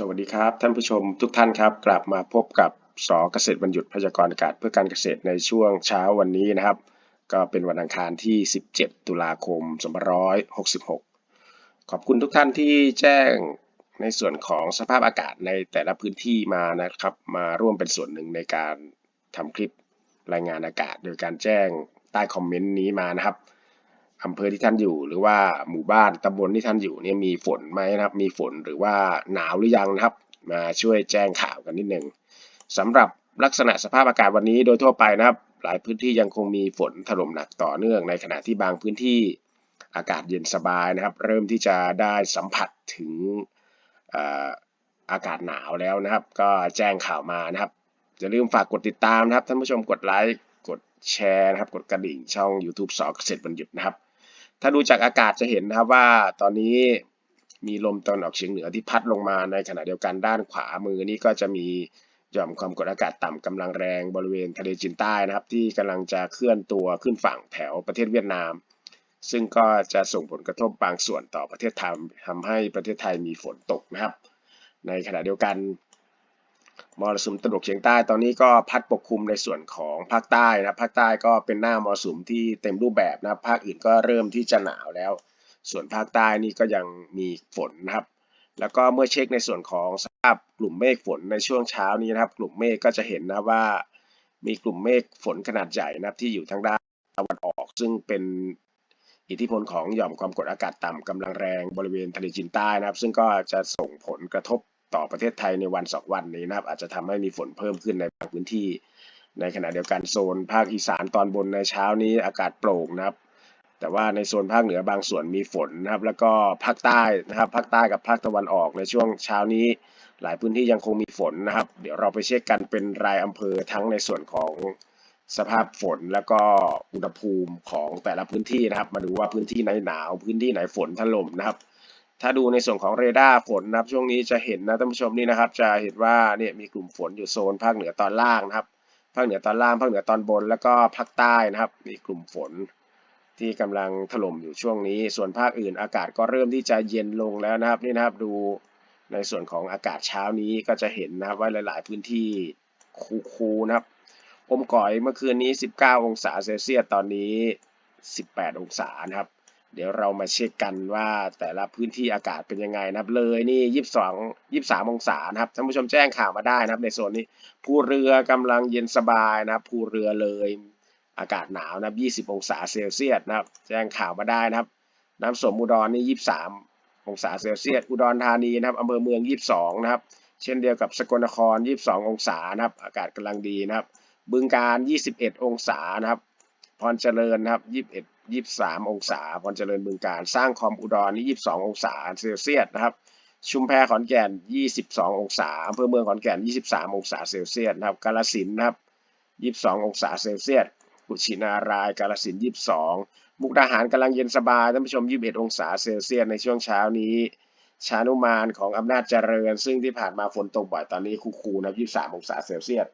สวัสดีครับท่านผู้ชมทุกท่านครับ กลับมาพบกับสเกษตรบรรยุทธ์พยากรณ์อากาศเพื่อการเกษตรในช่วงเช้าวันนี้นะครับ ก็เป็นวันอังคารที่ 17 ตุลาคม 2566 ขอบคุณทุกท่านที่แจ้งในส่วนของสภาพอากาศในแต่ละพื้นที่มานะครับ มาร่วมเป็นส่วนหนึ่งในการทำคลิปรายงานอากาศ โดยการแจ้งใต้คอมเมนต์นี้มานะครับ อำเภอที่ท่านอยู่ หรือว่าหมู่บ้านตำบลที่ท่านอยู่เนี่ยมีฝนไหมนะครับ มีฝนหรือว่าหนาวหรือยังนะครับ มาช่วยแจ้งข่าวกันนิดหนึ่งสำหรับลักษณะสภาพอากาศวันนี้โดยทั่วไปนะครับ หลายพื้นที่ยังคงมีฝนถล่มหนักต่อเนื่อง ในขณะที่บางพื้นที่อากาศเย็นสบายนะครับ เริ่มที่จะได้สัมผัสถึงอากาศหนาวแล้วนะครับ ก็แจ้งข่าวมานะครับอย่าลืมฝากกดติดตามนะครับท่านผู้ชมกดไลค์กดแชร์นะครับ กดกระดิ่งช่อง YouTube สอเกษตรบรรยุทธ์นะครับ ถ้าดูจากอากาศจะเห็นนะครับว่าตอนนี้มีลมตะวันออกเฉียงเหนือที่พัดลงมาในขณะเดียวกันด้านขวามือนี้ก็จะมีหย่อมความกดอากาศต่ำกำลังแรงบริเวณทะเลจีนใต้นะครับ ที่กำลังจะเคลื่อนตัวขึ้นฝั่งแถวประเทศเวียดนาม ซึ่งก็จะส่งผลกระทบบางส่วนต่อประเทศไทยทำให้ประเทศไทยมีฝนตกนะครับ ในขณะเดียวกัน มรสุมตะวันกเฉียงใต้ตอนนี้ก็พัดปกคลุมในส่วนของภาคใต้นะภาคใต้ก็เป็นหน้ามรสุมที่เต็มรูปแบบนะภาคอื่นก็เริ่มที่จะหนาวแล้ว ส่วนภาคใต้นี่ก็ยังมีฝนนะครับ แล้วก็เมื่อเช็คในส่วนของสภาพกลุ่มเมฆฝนในช่วงเช้านี้นะครับ กลุ่มเมฆก็จะเห็นนะว่า มีกลุ่มเมฆฝนขนาดใหญ่นะครับที่อยู่ทางด้านตะวันออก ซึ่งเป็นอิทธิพลของหย่อมความกดอากาศต่ำกำลังแรงบริเวณทะเลจีนใต้นะครับ ซึ่งก็จะส่งผลกระทบ ต่อประเทศไทยในวันสองวันนี้นะครับ อาจจะทำให้มีฝนเพิ่มขึ้นในบางพื้นที่ ในขณะเดียวกันโซนภาคอีสานตอนบนในเช้านี้อากาศโปร่งนะครับ แต่ว่าในโซนภาคเหนือบางส่วนมีฝนนะครับ แล้วก็ภาคใต้นะครับภาคใต้กับภาคตะวันออกในช่วงเช้านี้ หลายพื้นที่ยังคงมีฝนนะครับ เดี๋ยวเราไปเช็คกันเป็นรายอำเภอทั้งในส่วนของสภาพฝนแล้วก็อุณหภูมิของแต่ละพื้นที่นะครับ มาดูว่าพื้นที่ไหนหนาว พื้นที่ไหนฝนถล่มนะครับ ถ้าดูในส่วนของเรดาร์ฝนนะครับ ช่วงนี้จะเห็นนะท่านผู้ชมนี่นะครับ จะเห็นว่าเนี่ยมีกลุ่มฝนอยู่โซนภาคเหนือตอนล่างนะครับ ภาคเหนือตอนล่าง ภาคเหนือตอนบน แล้วก็ภาคใต้นะครับ มีกลุ่มฝนที่กำลังถล่มอยู่ช่วงนี้ ส่วนภาคอื่นอากาศก็เริ่มที่จะเย็นลงแล้วนะครับนี่นะครับดูในส่วนของอากาศเช้านี้ก็จะเห็นนะครับว่าหลาย ๆ พื้นที่คูๆนะครับอมก่อยเมื่อคืนนี้ 19 องศาเซลเซียสตอนนี้ 18 องศานะครับ เดี๋ยวเรามาเช็คกันว่าแต่ละพื้นที่อากาศเป็นยังไงนะครับ เลยนี่ยี่สิบสองยี่สามองศานะครับท่านผู้ชมแจ้งข่าวมาได้นะครับ ในโซนนี้ภูเรือกำลังเย็นสบายนะครับภูเรือเลยอากาศหนาวนะครับยี่สิบองศาเซลเซียสนะครับ แจ้งข่าวมาได้นะครับ น้ำสมอุดรนี่ยี่สามองศาเซลเซียสอุดรธานีนะครับอำเภอเมืองยี่สองนะครับ เช่นเดียวกับสกลนครยี่สององศานะครับ อากาศกำลังดีนะครับ บึงการยี่สิบเอ็ดองศานะครับ พรเจริญนะครับยี่สิบเอ็ด ยี่สามองศาพรเจริญบึงการ สร้างคอมอุดรนี่ยี่สององศาเซลเซียสนะครับ ชุมแพขอนแก่นยี่สิบสององศาอำเภอเมืองขอนแก่นยี่สิบสามองศาเซลเซียสนะครับกาลสินนะครับยี่สององศาเซลเซียสกุชินารายกาลสินยี่สองมุกดาหารกำลังเย็นสบายท่านผู้ชมยี่สิบเอ็ดองศาเซลเซียสในช่วงเช้านี้ชานุมานของอำนาจเจริญ ซึ่งที่ผ่านมาฝนตกบ่อยตอนนี้คูๆนะยี่สามองศาเซลเซียส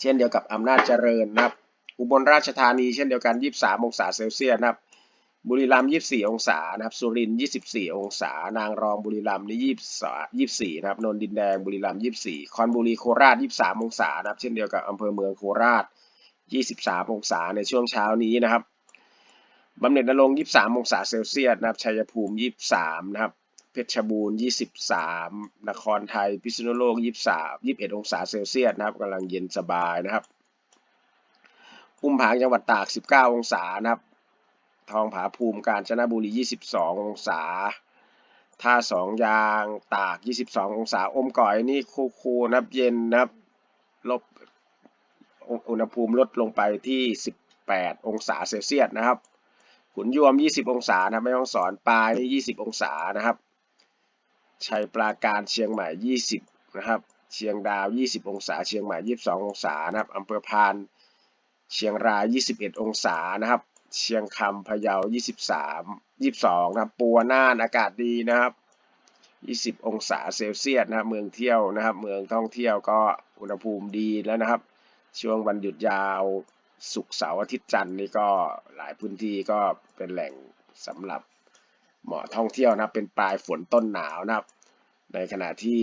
เช่นเดียวกับอำนาจเจริญนะครับ อุบลราชธานีเช่นเดียวกัน 23 องศาเซลเซียสนะครับ บุรีรัมย์ 24 องศานะครับ สุรินทร์ 24 องศา นางรองบุรีรัมย์นี่24 นะครับ นนดินแดง บุรีรัมย์ 24 คอนบุรีโคราช 23 องศานะครับ เช่นเดียวกับอำเภอเมืองโคราช 23 องศาในช่วงเช้านี้นะครับบำเหน็จนรงค์23 องศาเซลเซียสนะครับ ชัยภูมิ 23 นะครับเพชรบูรณ์ 23 นครไทย พิษณุโลก 23 21 องศาเซลเซียสนะครับกำลังเย็นสบายนะครับ พุ่มผางจังหวัดตาก 19 องศานะครับ ทองผาภูมิกาญจนบุรี 22 องศา ท่าสองยางตาก 22 องศา อมก่อยนี่คูคูนับเย็นนะครับ ลบอุณหภูมิลดลงไปที่ 18 องศาเซลเซียสนะครับ ขุนยวม 20 องศานะไม่ต้องสอนปลายนี่20 องศานะครับ ชัยปราการเชียงใหม่ 20 นะครับ เชียงดาว 20 องศา เชียงใหม่ 22 องศานะครับอำเภอพาน เชียงราย 21 องศานะครับ เชียงคำพะเยา 23 22 นะครับ ปัวน่านอากาศดีนะครับ 20 องศาเซลเซียสนะครับ เมืองเที่ยวนะครับ เมืองท่องเที่ยวก็อุณหภูมิดีแล้วนะครับ ช่วงวันหยุดยาวศุกร์เสาร์อาทิตย์จันทร์นี่ก็หลายพื้นที่ก็เป็นแหล่งสำหรับเหมาะท่องเที่ยวนะเป็นปลายฝนต้นหนาวนะครับ ในขณะที่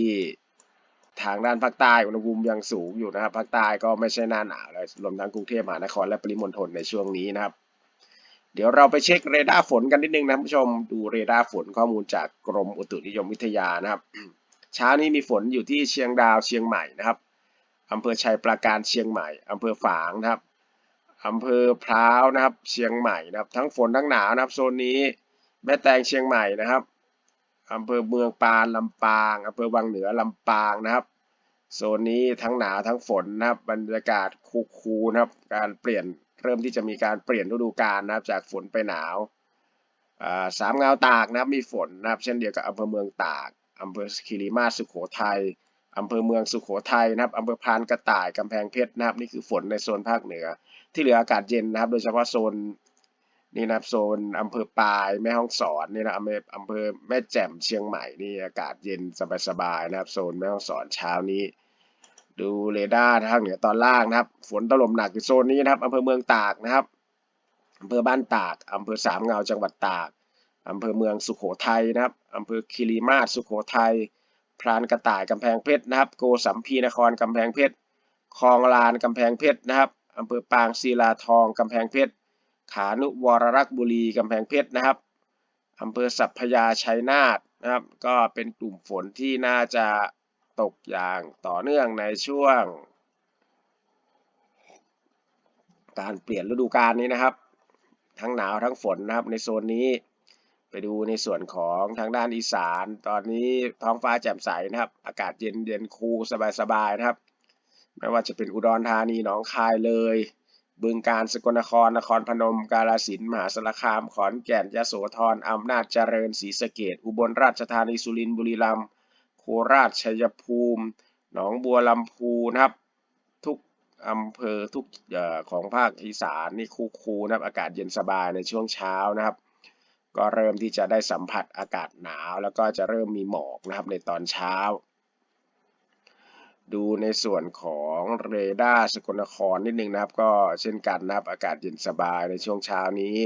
ทางด้านภาคใต้อุณหภูมิยังสูงอยู่นะครับภาคใต้ก็ไม่ใช่หน้าหนาวเลยรวมทั้งกรุงเทพมหานครและปริมณฑลในช่วงนี้นะครับ เดี๋ยวเราไปเช็คเรดาร์ฝนกันนิดนึงนะคุณผู้ชมดูเรดาร์ฝนข้อมูลจากกรมอุตุนิยมวิทยานะครับเช้านี้มีฝนอยู่ที่เชียงดาวเชียงใหม่นะครับอำเภอชัยปราการเชียงใหม่อำเภอฝางนะครับอำเภอพร้าวนะครับ เชียงใหม่นะครับ ทั้งฝนทั้งหนาวนะครับโซนนี้แม่แตงเชียงใหม่นะครับ อำเภอเมืองปานลำปางอำเภอวังเหนือลำปางนะครับ โซนนี้ทั้งหนาวทั้งฝนนะครับบรรยากาศคูลๆนะครับการเปลี่ยนเริ่มที่จะมีการเปลี่ยนฤดูกาลนะครับจากฝนไปหนาวสามเงาตากนะครับมีฝนนะครับเช่นเดียวกับอำเภอเมืองตากอำเภอคีรีมาสุโขทัยอำเภอเมืองสุโขทัยนะครับอำเภอพานกระต่ายกำแพงเพชรนะครับนี่คือฝนในโซนภาคเหนือ ที่เหลืออากาศเย็นนะครับ โดยเฉพาะโซน นี่นะครับโซนอำเภอปายแม่ฮ่องสอนนี่นะอำเภออำเภอแม่แจ่มเชียงใหม่นี่อากาศเย็นสบายๆนะครับโซนแม่ฮ่องสอนเช้านี้ ดูเรดาร์ทางเหนือตอนล่างนะครับ ฝนตลมหนักอยู่โซนนี้นะครับอำเภอเมืองตากนะครับอำเภอบ้านตากอำเภอสามเงาจังหวัดตากอำเภอเมืองสุโขทัยนะครับอำเภอคีรีมาศสุโขทัยพรานกระต่ายกำแพงเพชรนะครับ โกสัมพีนครกำแพงเพชรคลองลานกำแพงเพชรนะครับอำเภอปางศิลาทองกำแพงเพชร ขานุวรรักษ์บุรีกำแพงเพชรนะครับอำเภอสัพพยาชัยนาทนะครับ ก็เป็นกลุ่มฝนที่น่าจะตกอย่างต่อเนื่องในช่วง การเปลี่ยนฤดูกาลนี้นะครับ ทั้งหนาวทั้งฝนนะครับในโซนนี้ ไปดูในส่วนของทางด้านอีสาน ตอนนี้ท้องฟ้าแจ่มใสนะครับ อากาศเย็นเย็นคูลสบายๆนะครับ ไม่ว่าจะเป็นอุดรธานีหนองคายเลย บึงกาฬสกลนคร นครพนม กาฬสินธุ์มหาสารคาม ขอนแก่น ยโสธร อำนาจเจริญ ศรีสะเกษอุบลราชธานี สุรินทร์ บุรีรัมย์ โคราช ชัยภูมิ หนองบัวลำพูนะครับ ทุกอำเภอทุกอของภาคอีสานนี่คูลๆนะครับ อากาศเย็นสบายในช่วงเช้านะครับ ก็เริ่มที่จะได้สัมผัสอากาศหนาว แล้วก็จะเริ่มมีหมอกนะครับในตอนเช้า ดูในส่วนของเรดาร์สกลนครนิดนึงนะครับ ก็เช่นกันนะครับอากาศเย็นสบายในช่วงเช้านี้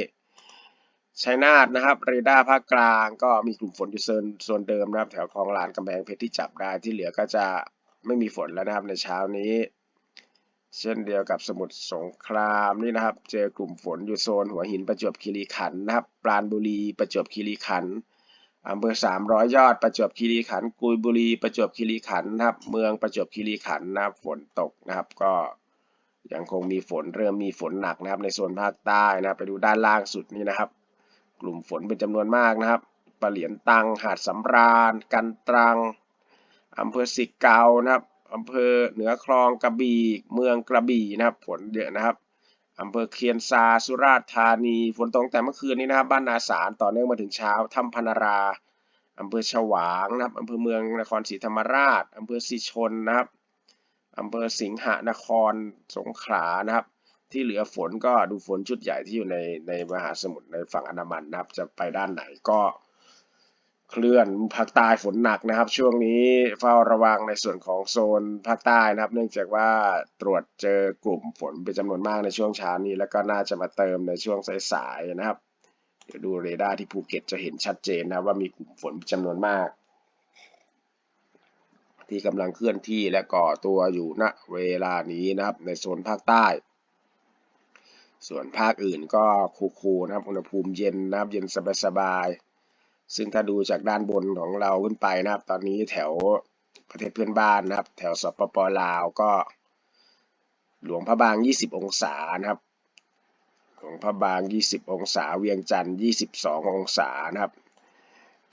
ชัยนาทนะครับเรดาร์ภาคกลางก็มีกลุ่มฝนอยู่โซนโซนเดิมนะครับ แถวคลองลานกำแพงเพชรที่จับได้ที่เหลือก็จะไม่มีฝนแล้วนะครับในเช้านี้ เช่นเดียวกับสมุทรสงครามนี่นะครับ เจอกลุ่มฝนอยู่โซนหัวหินประจวบคีรีขันธ์นะครับปราณบุรีประจวบคีรีขันธ์ อำเภอสามร้อยยอดประจวบคีรีขันธ์กุยบุรีประจวบคีรีขันธ์นะครับ เมืองประจวบคีรีขันธ์นะครับฝนตกนะครับ ก็ยังคงมีฝนเริ่มมีฝนหนักนะครับ ในโซนภาคใต้นะครับไปดูด้านล่างสุดนี่นะครับ กลุ่มฝนเป็นจำนวนมากนะครับปะเหลียนตังหาดสำราญ กันตรังอำเภอสิเกานะครับอำเภอเหนือคลองกระบี่เมืองกระบี่นะครับ ฝนเยอะนะครับ อำเภอเคียนซา สุราษฎร์ธานี ฝนตกแต่เมื่อคืนนี้นะครับ บ้านนาสารต่อเนื่องมาถึงเช้าถ้ำพนารา อำเภอฉวางนะครับอำเภอเมืองนครศรีธรรมราช อำเภอสิชนนะครับ อำเภอสิงหนครสงขลานะครับ ที่เหลือฝนก็ดูฝนชุดใหญ่ที่อยู่ในในมหาสมุทรในฝั่งอันดามันนะครับ จะไปด้านไหนก็ เคลื่อนภาคใต้ฝนหนักนะครับ ช่วงนี้เฝ้าระวังในส่วนของโซนภาคใต้นะครับ เนื่องจากว่าตรวจเจอกลุ่มฝนเป็นจำนวนมากในช่วงเช้านี้แล้วก็น่าจะมาเติมในช่วงสายๆนะครับ เดี๋ยวดูเรดาร์ที่ภูเก็ตจะเห็นชัดเจนนะว่ามีกลุ่มฝนจำนวนมาก ที่กำลังเคลื่อนที่และก่อตัวอยู่ณเวลานี้นะครับ ในโซนภาคใต้ส่วนภาคอื่นก็คูลๆนะครับ อุณหภูมิเย็นนะครับ เย็นสบายๆ ซึ่งถ้าดูจากด้านบนของเราขึ้นไปนะครับ ตอนนี้แถวประเทศเพื่อนบ้านนะครับ แถวสปปลาวก็ หลวงพระบาง 20 องศานะครับ หลวงพระบาง 20 องศา เวียงจันทร์22 องศานะครับ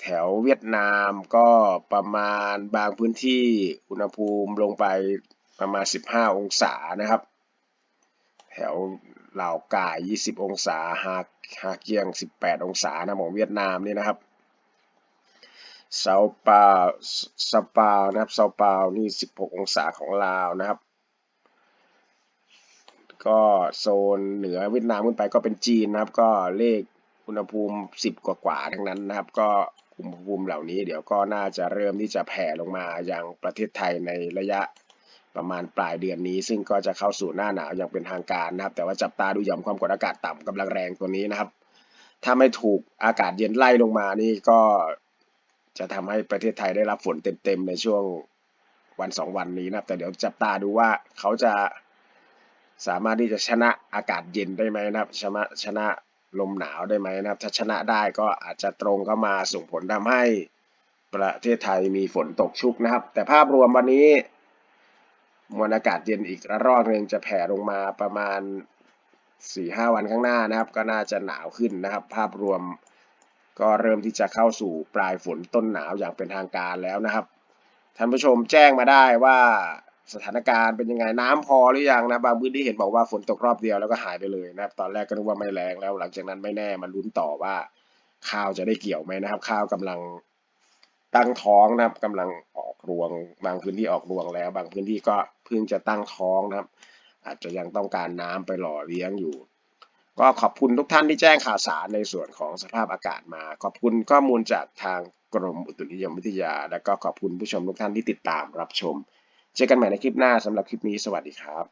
แถวเวียดนามก็ประมาณบางพื้นที่อุณหภูมิลงไปประมาณ 15 องศานะครับ แถวเหล่ากาย 20 องศา ฮาฮาเกียง 18 องศานะของเวียดนามนี่นะครับ เซาเปาเซาเปานะครับเซาเปานี่ 16 องศาของลาวนะครับ ก็โซนเหนือเวียดนามขึ้นไปก็เป็นจีนนะครับ ก็เลขอุณหภูมิ 10 กว่ากว่าๆทั้งนั้นนะครับ ก็อุณหภูมิเหล่านี้เดี๋ยวก็น่าจะเริ่มที่จะแผ่ลงมายังประเทศไทยในระยะประมาณปลายเดือนนี้ ซึ่งก็จะเข้าสู่หน้าหนาวอย่างเป็นทางการนะครับ แต่ว่าจับตาดูหย่อมความกดอากาศต่ำกำลังแรงตัวนี้นะครับ ถ้าไม่ถูกอากาศเย็นไล่ลงมานี่ก็ จะทำให้ประเทศไทยได้รับฝนเต็มๆในช่วงวันสองวันนี้นะครับ แต่เดี๋ยวจับตาดูว่าเขาจะสามารถที่จะชนะอากาศเย็นได้ไหมนะครับ ชนะชนะลมหนาวได้ไหมนะครับ ถ้าชนะได้ก็อาจจะตรงเข้ามาส่งผลทำให้ประเทศไทยมีฝนตกชุกนะครับ แต่ภาพรวมวันนี้มวลอากาศเย็นอีกระลอกหนึ่งจะแผ่ลงมาประมาณสี่ห้าวันข้างหน้านะครับ ก็น่าจะหนาวขึ้นนะครับ ภาพรวม ก็เริ่มที่จะเข้าสู่ปลายฝนต้นหนาวอย่างเป็นทางการแล้วนะครับท่านผู้ชมแจ้งมาได้ว่าสถานการณ์เป็นยังไงน้ำพอหรือยังนะบางพื้นที่เห็นบอกว่าฝนตกรอบเดียวแล้วก็หายไปเลยนะครับตอนแรกก็นึกว่าไม่แรงแล้ว หลังจากนั้นไม่แน่มาลุ้นต่อว่า ข้าวจะได้เกี่ยวไหมนะครับ ข้าวกำลังตั้งท้องนะครับกำลังออกรวง บางพื้นที่ออกรวงแล้ว บางพื้นที่ก็เพิ่งจะตั้งท้องนะครับ อาจจะยังต้องการน้ำไปหล่อเลี้ยงอยู่ ก็ขอบคุณทุกท่านที่แจ้งข่าวสารในส่วนของสภาพอากาศมา ขอบคุณข้อมูลจากทางกรมอุตุนิยมวิทยา และก็ขอบคุณผู้ชมทุกท่านที่ติดตามรับชม เจอกันใหม่ในคลิปหน้าสำหรับคลิปนี้สวัสดีครับ